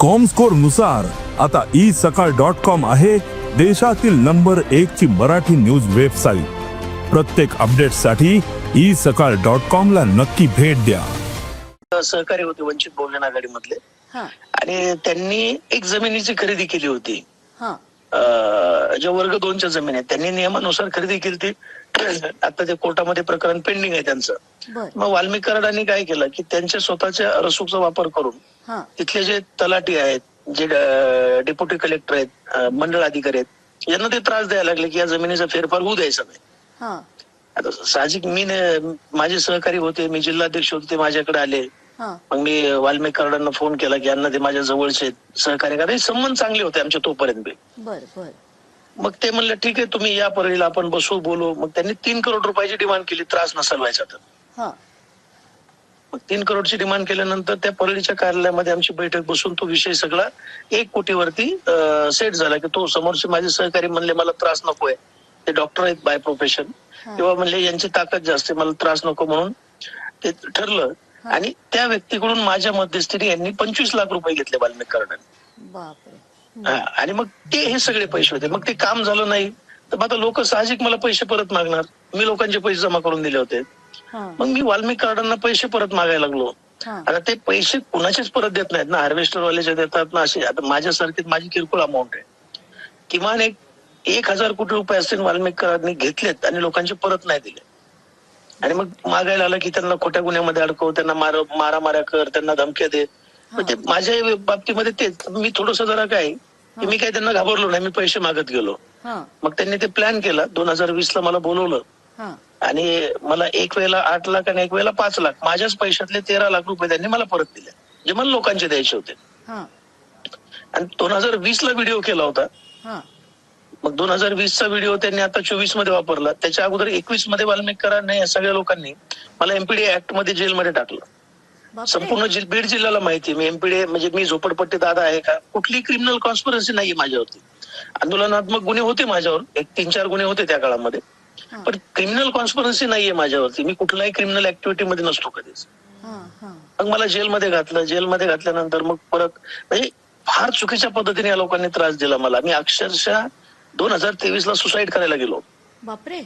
कॉमस्कोरनुसार आता ई सकाळ dot com आहे देशातील नंबर एक ची मराठी न्यूज वेबसाईट प्रत्येक अपडेटसाठी ई सकाळ डॉट कॉम ला नक्की भेट द्या. सहकारी होते वंचित बहुजन आघाडीमधले. हा. आणि त्यांनी एक जमिनीची खरेदी केली होती. हा. ज्या वर्ग दोनच्या जमीन आहेत त्यांनी नियमानुसार खरेदी केली ती. आता ते कोर्टामध्ये प्रकरण पेंडिंग आहे त्यांचं. मग वाल्मिक कराडांनी काय केलं की त्यांच्या स्वतःच्या रसूकचा वापर करून तिथले जे तलाठी आहेत जे डेप्युटी कलेक्टर आहेत मंडळ अधिकारी आहेत यांना ते त्रास द्यायला लागले की या जमिनीचा फेरफार होऊ द्यायचा नाही. हा. आता साहजिक मी माझे सहकारी होते मी जिल्हाध्यक्ष होते ते माझ्याकडे आले. मग मी वाल्मिक कराडांना फोन केला की यांना ते माझ्या जवळचे आहेत, सहकार्य करा. हे संबंध चांगले होते आमचे तोपर्यंत बी. मग ते म्हणलं ठीक आहे तुम्ही या परळीला आपण बसू बोलू. मग त्यांनी तीन करोड रुपयाची डिमांड केली त्रास नसाल व्हायचा तर. हा. मग तीन करोडची डिमांड केल्यानंतर त्या परळीच्या कार्यालयामध्ये आमची बैठक बसून तो विषय सगळा एक कोटीवरती सेट झाला की तो समोरचे माझे सहकारी म्हणले मला त्रास नकोय ते डॉक्टर आहेत बाय प्रोफेशन. किंवा म्हणले यांची ताकद जास्त मला त्रास नको म्हणून. ते ठरलं. आणि त्या व्यक्तीकडून माझ्या मध्यस्थीने यांनी पंचवीस लाख रुपये घेतले वाल्मिक बापरे. आणि मग ते हे सगळे पैसे होते. मग ते काम झालं नाही. तर मग आता लोक साहजिक मला पैसे परत मागणार. मी लोकांचे पैसे जमा करून दिले होते. मग मी वाल्मिक कार्डांना पैसे परत मागायला लागलो. आता ते पैसे कुणाचेच परत देत नाहीत ना. हार्वेस्टर वाल्याचे देतात ना असे. आता माझ्यासारखी माझी किरकोळ अमाऊंट आहे. किमान एक एक हजार कोटी रुपये असतील वाल्मिक कराडनी घेतलेत आणि लोकांचे परत नाही दिले. आणि मग मागायला आलं की त्यांना खोट्या गुन्ह्यामध्ये अडकव त्यांना मार मारामाऱ्या कर त्यांना धमक्या दे. ते माझ्या बाबतीमध्ये तेच. मी थोडस जरा काय की मी काय त्यांना घाबरलो नाही मी पैसे मागत गेलो. हा. मग त्यांनी ते प्लॅन केला. दोन हजार वीस ला मला बोलवलं. हा. आणि मला एक वेळेला आठ लाख आणि एक वेळेला पाच लाख माझ्याच पैशातले तेरा लाख रुपये त्यांनी मला परत दिले. जे मला लोकांचे द्यायचे होते. हा. आणि दोन हजार वीस ला व्हिडिओ केला होता. हा. मग दोन हजार वीस चा व्हिडिओ त्यांनी आता चोवीसमध्ये वापरला. त्याच्या अगोदर एकवीसमध्ये वाल्मिक कराडने या सगळ्या लोकांनी मला एमपीडी ऍक्टमध्ये जेलमध्ये टाकलं. संपूर्ण बीड जिल्ह्याला माहिती आहे. मी एमपीडी म्हणजे मी झोपडपट्टी दादा आहे का? कुठली क्रिमिनल कॉन्स्पिरन्सी नाहीये माझ्यावरती. आंदोलनात्मक गुन्हे होते माझ्यावर. एक तीन चार गुन्हे होते त्या काळामध्ये. हा. पण क्रिमिनल कॉन्स्पिरन्सी नाहीये माझ्यावरती. मी कुठल्याही क्रिमिनल ऍक्टिव्हिटी मध्ये नसतो कधीच. हा हा. मग मला जेलमध्ये घातलं. जेलमध्ये घातल्यानंतर मग परत म्हणजे फार चुकीच्या पद्धतीने या लोकांनी त्रास दिला मला. मी अक्षरशः दोन हजार तेवीस ला सुसाईड करायला गेलो. बापरे.